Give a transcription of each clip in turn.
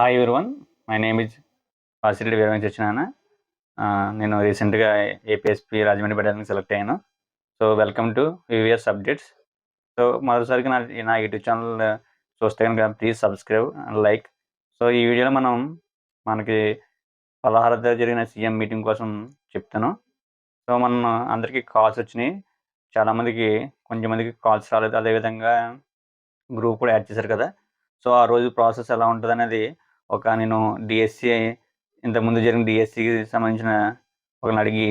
Hi everyone my name is Vasireddy Veeravamsa వచ్చినాన నేను రీసెంట్గా APSP Rajahmundry పెట్టడానికి సెలెక్ట్ అయ్యాను. So welcome to VVS updates so మొదటిసారిగా నా నా యూట్యూబ్ ఛానల్ చూస్తే కనుక please subscribe and like so ఈ వీడియోలో మనం మనకి పదహారు జరిగిన సీఎం మీటింగ్ కోసం చెప్తాను. సో మన అందరికీ కాల్స్ వచ్చినాయి. చాలామందికి కొంచెం మందికి కాల్స్ రాలేదు. అదేవిధంగా గ్రూప్ కూడా యాడ్ చేశారు కదా. సో ఆ రోజు ప్రాసెస్ ఎలా ఉంటుంది అనేది ఒక నేను డిఎస్సి ఇంతకుముందు జరిగిన డిఎస్సికి సంబంధించిన ఒకరిని అడిగి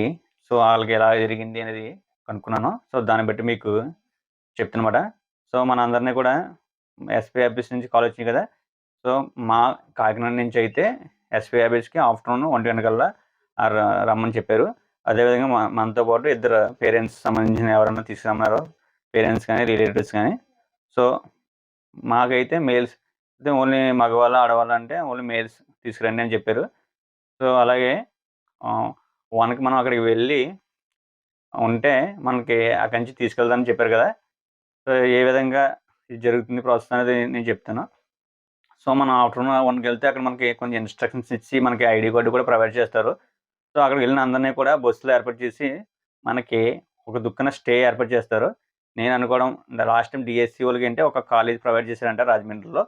సో వాళ్ళకి ఎలా జరిగింది అనేది కనుక్కున్నాను. సో దాన్ని బట్టి మీకు చెప్తున్నమాట. సో మన అందరినీ కూడా ఎస్పీ ఆఫీస్ నుంచి కాల్ వచ్చింది కదా. సో మా కాకినాడ నుంచి అయితే ఎస్పీ ఆఫీస్కి ఆఫ్టర్నూన్ ఒంటి గంటకల్లా రమ్మని చెప్పారు. అదేవిధంగా మా మనతో పాటు ఇద్దరు పేరెంట్స్ సంబంధించిన ఎవరైనా తీసుకురమ్మారో పేరెంట్స్ కానీ రిలేటివ్స్ కానీ. సో మాకైతే మేల్స్ అయితే ఓన్లీ మగవాళ్ళ ఆడవాళ్ళ అంటే ఓన్లీ మేల్స్ తీసుకురండి అని చెప్పారు. సో అలాగే వన్కి మనం అక్కడికి వెళ్ళి ఉంటే మనకి అక్కడి నుంచి తీసుకెళ్దామని చెప్పారు కదా. సో ఏ విధంగా ఇది జరుగుతుంది ప్రాసెస్ అనేది నేను చెప్తాను. సో మనం ఆఫ్టర్నూన్ వన్కి వెళ్తే అక్కడ మనకి కొంచెం ఇన్స్ట్రక్షన్స్ ఇచ్చి మనకి ఐడి కార్డు కూడా ప్రొవైడ్ చేస్తారు. సో అక్కడికి వెళ్ళిన అందరినీ కూడా బస్సులో ఏర్పాటు చేసి మనకి ఒక దుక్కన స్టే ఏర్పాటు చేస్తారు. నేను అనుకోవడం లాస్ట్ టైం డిఎస్సి వాళ్ళకి అంటే ఒక కాలేజ్ ప్రొవైడ్ చేశారంట రాజమండ్రిలో.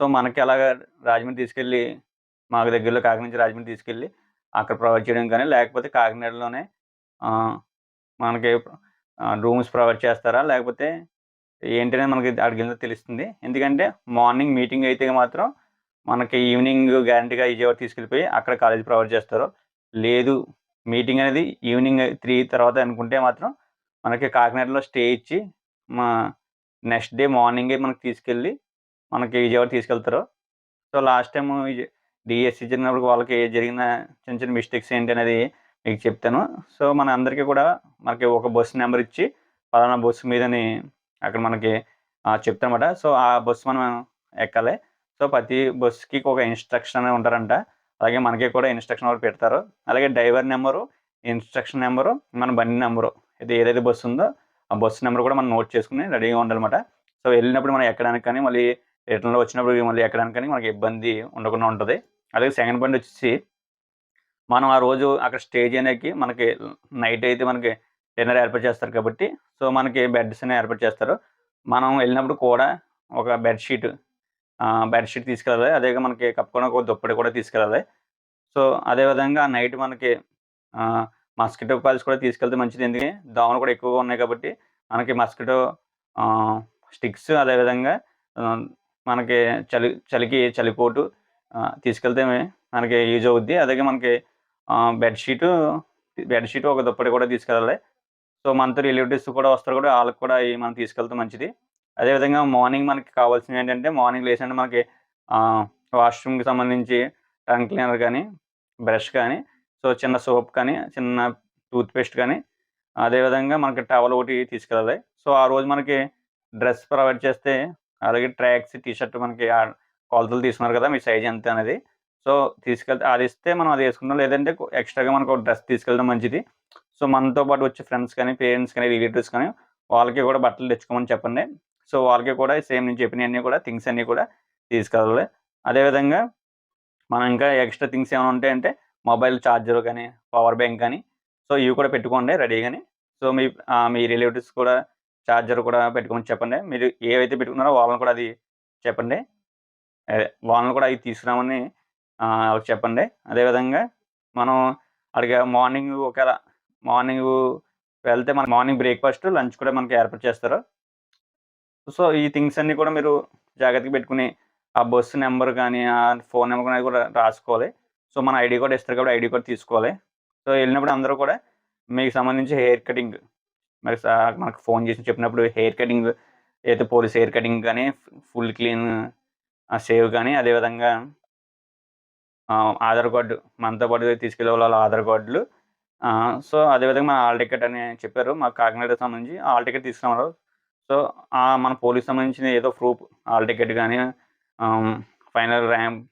సో మనకి అలాగా రాజమండ్రి తీసుకెళ్ళి మాకు దగ్గరలో కాకినాడ నుంచి రాజమండ్రి తీసుకెళ్ళి అక్కడ ప్రొవైడ్ చేయడం కానీ లేకపోతే కాకినాడలోనే మనకి రూమ్స్ ప్రొవైడ్ చేస్తారా? లేకపోతే ఏంటనేది మనకి అడిగిన తెలుస్తుంది. ఎందుకంటే మార్నింగ్ మీటింగ్ అయితే మాత్రం మనకి ఈవినింగ్ గ్యారంటీగా విజయవాడ తీసుకెళ్ళిపోయి అక్కడ కాలేజ్ ప్రొవైడ్ చేస్తారు. లేదు మీటింగ్ అనేది ఈవినింగ్ త్రీ తర్వాత అనుకుంటే మాత్రం మనకి కాకినాడలో స్టే ఇచ్చి మా నెక్స్ట్ డే మార్నింగే మనకి తీసుకెళ్ళి మనకి విజయవాడ తీసుకెళ్తారు. సో లాస్ట్ టైం డిఎస్సి జరిగినప్పుడు వాళ్ళకి జరిగిన చిన్న చిన్న మిస్టేక్స్ ఏంటి అనేది మీకు చెప్తాను. సో మన అందరికీ కూడా మనకి ఒక బస్సు నెంబర్ ఇచ్చి పలానా బస్సు మీదని అక్కడ మనకి చెప్తానమాట సో ఆ బస్సు మనం ఎక్కాలి. సో ప్రతి బస్సుకి ఒక ఇన్స్ట్రక్షన్ అనేది ఉంటారంట. అలాగే మనకి కూడా ఇన్స్ట్రక్షన్ ఒకటి పెడతారు. అలాగే డ్రైవర్ నెంబరు ఇన్స్ట్రక్షన్ నెంబరు మన బండి నెంబరు ఇది ఏదైతే బస్సు ఉందో ఆ బస్సు నెంబర్ కూడా మనం నోట్ చేసుకుని రెడీగా ఉండాలన్నమాట. సో వెళ్ళినప్పుడు మనం ఎక్కడానికి కానీ మళ్ళీ రిటర్న్లో వచ్చినప్పుడు మళ్ళీ ఎక్కడానికని మనకి ఇబ్బంది ఉండకుండా ఉంటుంది. అలాగే సెకండ్ పాయింట్ వచ్చేసి మనం ఆ రోజు అక్కడ స్టే చేయడానికి మనకి నైట్ అయితే మనకి డిన్నర్ ఏర్పాటు చేస్తారు కాబట్టి సో మనకి బెడ్స్ అనేవి ఏర్పాటు చేస్తారు. మనం వెళ్ళినప్పుడు కూడా ఒక బెడ్షీట్ బెడ్షీట్ తీసుకెళ్ళాలి. అదే మనకి కప్పుకొని ఒక దుప్పటి కూడా తీసుకెళ్ళాలి. సో అదేవిధంగా నైట్ మనకి మస్కిటో కాల్స్ కూడా తీసుకెళ్తే మంచిది. ఎందుకంటే దోమలు కూడా ఎక్కువగా ఉన్నాయి కాబట్టి మనకి మస్కిటో స్టిక్స్ అదేవిధంగా మనకి చలి చలికి చలికోటు తీసుకెళ్తే మనకి యూజ్ అవుద్ది. అలాగే మనకి బెడ్షీట్ బెడ్షీట్ ఒక దుప్పటి కూడా తీసుకెళ్ళాలి. సో మనతో రిలేటివ్స్ కూడా వస్తారు కూడా వాళ్ళకి కూడా మనం తీసుకెళ్తే మంచిది. అదేవిధంగా మార్నింగ్ మనకి కావాల్సింది ఏంటంటే మార్నింగ్ లేచంటే మనకి వాష్రూమ్కి సంబంధించి టంగ్ క్లీనర్ కానీ బ్రష్ కానీ సో చిన్న సోప్ కానీ చిన్న టూత్పేస్ట్ కానీ అదేవిధంగా మనకి టవల్ ఒకటి తీసుకెళ్ళాలి. సో ఆ రోజు మనకి డ్రెస్ ప్రొవైడ్ చేస్తే అలాగే ట్రాక్స్ టీ షర్ట్ మనకి కొలతలు తీసుకున్నారు కదా మీ సైజ్ ఎంత అనేది. సో తీసుకెళ్తే అది ఇస్తే మనం అది వేసుకుంటాం. లేదంటే ఎక్స్ట్రాగా మనకు ఒక డ్రెస్ తీసుకెళ్ళడం మంచిది. సో మనతో పాటు వచ్చే ఫ్రెండ్స్ కానీ పేరెంట్స్ కానీ రిలేటివ్స్ కానీ వాళ్ళకి కూడా బట్టలు తెచ్చుకోమని చెప్పండి. సో వాళ్ళకి కూడా సేమ్ నేను చెప్పినవన్నీ కూడా థింగ్స్ అన్నీ కూడా తీసుకెళ్ళాలి. అదేవిధంగా మనం ఇంకా ఎక్స్ట్రా థింగ్స్ ఏమైనా ఉంటాయంటే మొబైల్ ఛార్జర్ కానీ పవర్ బ్యాంక్ కానీ సో ఇవి కూడా పెట్టుకోండి రెడీగాని. సో మీ మీ రిలేటివ్స్ కూడా ఛార్జర్ కూడా పెట్టుకోమని చెప్పండి. మీరు ఏవైతే పెట్టుకున్నారో వాళ్ళని కూడా అది చెప్పండి. వాళ్ళని కూడా అవి తీసుకురామని వాళ్ళకి చెప్పండి. అదేవిధంగా మనం అడిగే మార్నింగ్ ఒకవేళ మార్నింగ్ వెళ్తే మన మార్నింగ్ బ్రేక్ఫాస్ట్ లంచ్ కూడా మనకి ఏర్పాటు చేస్తారు. సో ఈ థింగ్స్ అన్నీ కూడా మీరు జాగ్రత్తగా పెట్టుకుని ఆ బస్సు నెంబర్ కానీ ఆ ఫోన్ నెంబర్ కానీ కూడా రాసుకోవాలి. సో మన ఐడి కార్డ్ ఇస్తారు కాబట్టి ఐడి కార్డ్ తీసుకోవాలి. సో వెళ్ళినప్పుడు అందరూ కూడా మీకు సంబంధించి హెయిర్ కటింగ్ మరి సార్ మనకు ఫోన్ చేసి చెప్పినప్పుడు హెయిర్ కటింగ్ అయితే పోలీస్ హెయిర్ కటింగ్ కానీ ఫుల్ క్లీన్ సేవ్ కానీ అదేవిధంగా ఆధార్ కార్డు మనతో పాటు తీసుకెళ్ళే వాళ్ళ ఆధార్ కార్డులు సో అదేవిధంగా మన ఆల్ టికెట్ అని చెప్పారు మా కాకినాడ సంబంధించి ఆల్ టికెట్ తీసుకున్నారు సో మన పోలీస్ సంబంధించిన ఏదో ప్రూఫ్ ఆల్ టికెట్ కానీ ఫైనల్ ర్యాంక్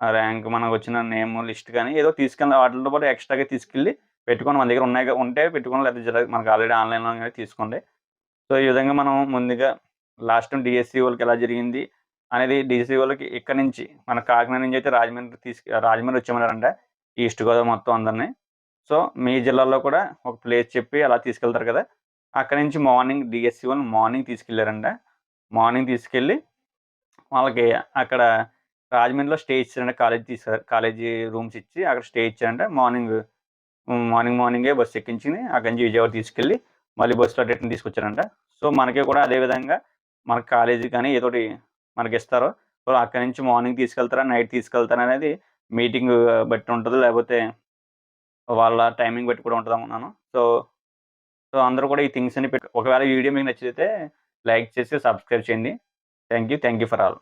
ర్యాంక్ మనకు వచ్చిన నేమ్ లిస్ట్ కానీ ఏదో తీసుకెళ్ళి వాటితో పాటు ఎక్స్ట్రాగా తీసుకెళ్ళి పెట్టుకొని మన దగ్గర ఉన్నాయి ఉంటే పెట్టుకొని లేదా మనకు ఆల్రెడీ ఆన్లైన్లో కానీ తీసుకోండి. సో ఈ విధంగా మనం ముందుగా లాస్ట్ టైం డిఎస్సి వాళ్ళకి ఎలా జరిగింది అనేది డీసీ వాళ్ళకి ఇక్కడ నుంచి మన కాకినాడ నుంచి అయితే రాజమండ్రి తీసుకు రాజమండ్రి వచ్చామన్నారంట ఈస్ట్ గోదావరి మొత్తం అందరినీ. సో మీ జిల్లాలో కూడా ఒక ప్లేస్ చెప్పి అలా తీసుకెళ్తారు కదా. అక్కడ నుంచి మార్నింగ్ డిఎస్సి వాళ్ళు మార్నింగ్ తీసుకెళ్ళారంట మార్నింగ్ తీసుకెళ్ళి వాళ్ళకి అక్కడ రాజమండ్రిలో స్టే ఇచ్చారంట. కాలేజ్ తీసుకు కాలేజీ రూమ్స్ ఇచ్చి అక్కడ స్టే ఇచ్చారంట. మార్నింగ్ మార్నింగ్ మార్నింగే బస్సు ఎక్కించి అక్కడి నుంచి విజయవాడ తీసుకెళ్ళి మళ్ళీ బస్సులో రిటర్న్ తీసుకొచ్చారంట. సో మనకి కూడా అదే విధంగా మన కాలేజీ కానీ ఏదో ఒకటి మనకి ఇస్తారు సో అక్కడి నుంచి మార్నింగ్ తీసుకెళ్తారా నైట్ తీసుకెళ్తారా అనేది మీటింగ్ బట్టి ఉంటుంది. లేకపోతే వాళ్ళ టైమింగ్ బట్టి కూడా ఉంటుంది అనుకున్నాను సో సో అందరూ కూడా ఈ థింగ్స్ అని పెట్టి ఒకవేళ ఈ వీడియో మీకు నచ్చితే లైక్ చేసి సబ్స్క్రైబ్ చేయండి. Thank you thank you for all.